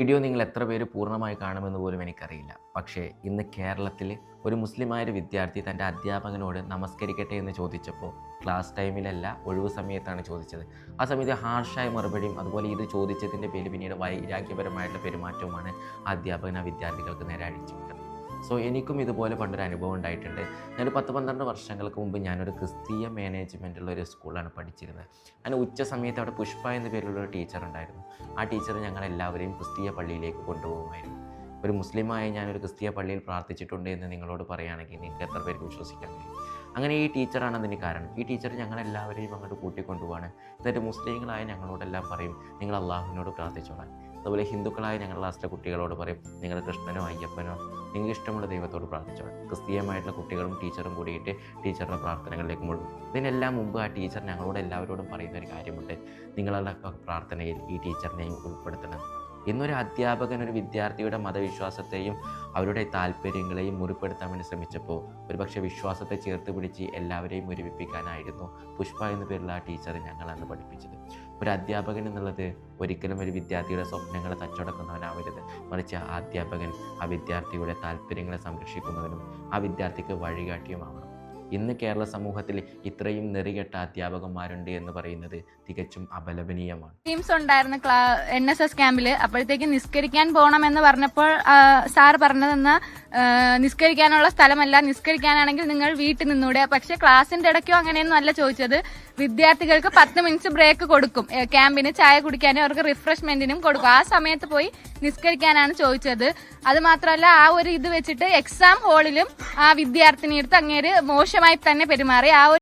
Video നിങ്ങൾ എത്ര പേര് പൂർണമായി കാണുമെന്ന് പോലും എനിക്കറിയില്ല. പക്ഷേ ഇന്ന് കേരളത്തിൽ ഒരു മുസ്ലിമായ ഒരു വിദ്യാർത്ഥി തന്റെ അധ്യാപകനോട് നമസ്കരിക്കട്ടെ എന്ന് ചോദിച്ചപ്പോൾ ക്ലാസ് ടൈമിലല്ല ഒഴിവ് സമയത്താണ് ചോദിച്ചത്. ആ സമയത്ത് ഹാർഷായ മറുപടിയും അതുപോലെ ഇത് ചോദിച്ചതിന്റെ പേര് പിന്നീട് വൈരാഗ്യപരമായിട്ടുള്ള പെരുമാറ്റവുമാണ് അധ്യാപകൻ ആ വിദ്യാർത്ഥികൾക്ക് നേരെ അടിച്ചു വിട്ടത് സോ എനിക്കും ഇതുപോലെ പണ്ടൊരു അനുഭവം ഉണ്ടായിട്ടുണ്ട്. ഞാനൊരു പത്ത് പന്ത്രണ്ട് വർഷങ്ങൾക്ക് മുമ്പ് ഞാനൊരു ക്രിസ്തീയ മാനേജ്മെന്റുള്ള ഒരു സ്കൂളാണ് പഠിച്ചിരുന്നത്. അതിന് ഉച്ച സമയത്ത് അവിടെ പുഷ്പ എന്ന പേരുള്ള ഒരു ടീച്ചർ ഉണ്ടായിരുന്നു. ആ ടീച്ചർ ഞങ്ങളെല്ലാവരെയും ക്രിസ്തീയ പള്ളിയിലേക്ക് കൊണ്ടുപോകുമായിരുന്നു. ഒരു മുസ്ലിമായ ഞാനൊരു ക്രിസ്തീയ പള്ളിയിൽ പ്രാർത്ഥിച്ചിട്ടുണ്ട് എന്ന് നിങ്ങളോട് പറയുകയാണെങ്കിൽ നിങ്ങൾക്ക് എത്ര പേർക്ക് വിശ്വസിക്കാൻ കഴിയും? അങ്ങനെ ഈ ടീച്ചറാണ് അതിന് കാരണം. ഈ ടീച്ചർ ഞങ്ങളെല്ലാവരെയും അങ്ങോട്ട് കൂട്ടിക്കൊണ്ടുപോവാണ്. എന്നിട്ട് മുസ്ലിങ്ങളായ ഞങ്ങളോടെല്ലാം പറയും നിങ്ങൾ അള്ളാഹുവിനോട് പ്രാർത്ഥിച്ചോളാൻ. അതുപോലെ ഹിന്ദുക്കളായ ഞങ്ങൾ ക്ലാസ്സിലെ കുട്ടികളോട് പറയും നിങ്ങൾ കൃഷ്ണനോ അയ്യപ്പനോ നിങ്ങൾക്ക് ഇഷ്ടമുള്ള ദൈവത്തോട് പ്രാർത്ഥിച്ചോളാം. ക്രിസ്തീയമായിട്ടുള്ള കുട്ടികളും ടീച്ചറും കൂടിയിട്ട് ടീച്ചറുടെ പ്രാർത്ഥനകളിലേക്ക് മുഴുവൻ ഇതിനെല്ലാം മുമ്പ് ആ ടീച്ചർ ഞങ്ങളോട് എല്ലാവരോടും പറയുന്ന ഒരു കാര്യമുണ്ട്. നിങ്ങളുടെ പ്രാർത്ഥനയിൽ ഈ ടീച്ചറിനെയും ഉൾപ്പെടുത്തണം ഇന്നൊരു അധ്യാപകൻ ഒരു വിദ്യാർത്ഥിയുടെ മതവിശ്വാസത്തെയും അവരുടെ താല്പര്യങ്ങളെയും മുറിപ്പെടുത്താൻ വേണ്ടി ശ്രമിച്ചപ്പോൾ ഒരുപക്ഷെ വിശ്വാസത്തെ ചേർത്ത് പിടിച്ച് എല്ലാവരെയും ഒരുമിപ്പിക്കാനായിരുന്നു പുഷ്പ എന്ന പേരുള്ള ആ ടീച്ചർ ഞങ്ങൾ അന്ന് പഠിപ്പിച്ചത്. ഒരു അധ്യാപകൻ എന്നുള്ളത് ഒരിക്കലും ഒരു വിദ്യാർത്ഥിയുടെ സ്വപ്നങ്ങളെ തച്ചടക്കുന്നവനാവരുത്. മറിച്ച് ആ അധ്യാപകൻ ആ വിദ്യാർത്ഥിയുടെ താല്പര്യങ്ങളെ സംരക്ഷിക്കുന്നവനും ആ വിദ്യാർത്ഥിക്ക് വഴികാട്ടിയുമാവണം. ഇന്ന് കേരള സമൂഹത്തിൽ ഇത്രയും നെറികെട്ട അധ്യാപകന്മാരുണ്ട് എന്ന് പറയുന്നത് തികച്ചും അപലപനീയമാണ്. ടീംസ് ഉണ്ടായിരുന്ന എൻ എസ് എസ് ക്യാമ്പിൽ അപ്പോഴത്തേക്ക് നിസ്കരിക്കാൻ പോകണം എന്ന് പറഞ്ഞപ്പോൾ സാർ പറഞ്ഞതെന്ന് നിസ്കരിക്കാനുള്ള സ്ഥലമല്ല. നിസ്കരിക്കാനാണെങ്കിൽ നിങ്ങൾ വീട്ടിൽ നിന്നൂടെ. പക്ഷെ ക്ലാസിന്റെ ഇടയ്ക്കോ അങ്ങനെയൊന്നും അല്ല ചോദിച്ചത്. വിദ്യാർത്ഥികൾക്ക് പത്ത് മിനിറ്റ്സ് ബ്രേക്ക് കൊടുക്കും. ക്യാമ്പിന് ചായ കുടിക്കാനും അവർക്ക് റിഫ്രഷ്മെന്റിനും കൊടുക്കും. ആ സമയത്ത് പോയി നിസ്കരിക്കാനാണ് ചോദിച്ചത്. അത് മാത്രമല്ല ആ ഒരു ഇത് വെച്ചിട്ട് എക്സാം ഹാളിലും ആ വിദ്യാർത്ഥിനിയെടുത്ത് അങ്ങേര് മോശമായി തന്നെ പെരുമാറി. ആ ഒരു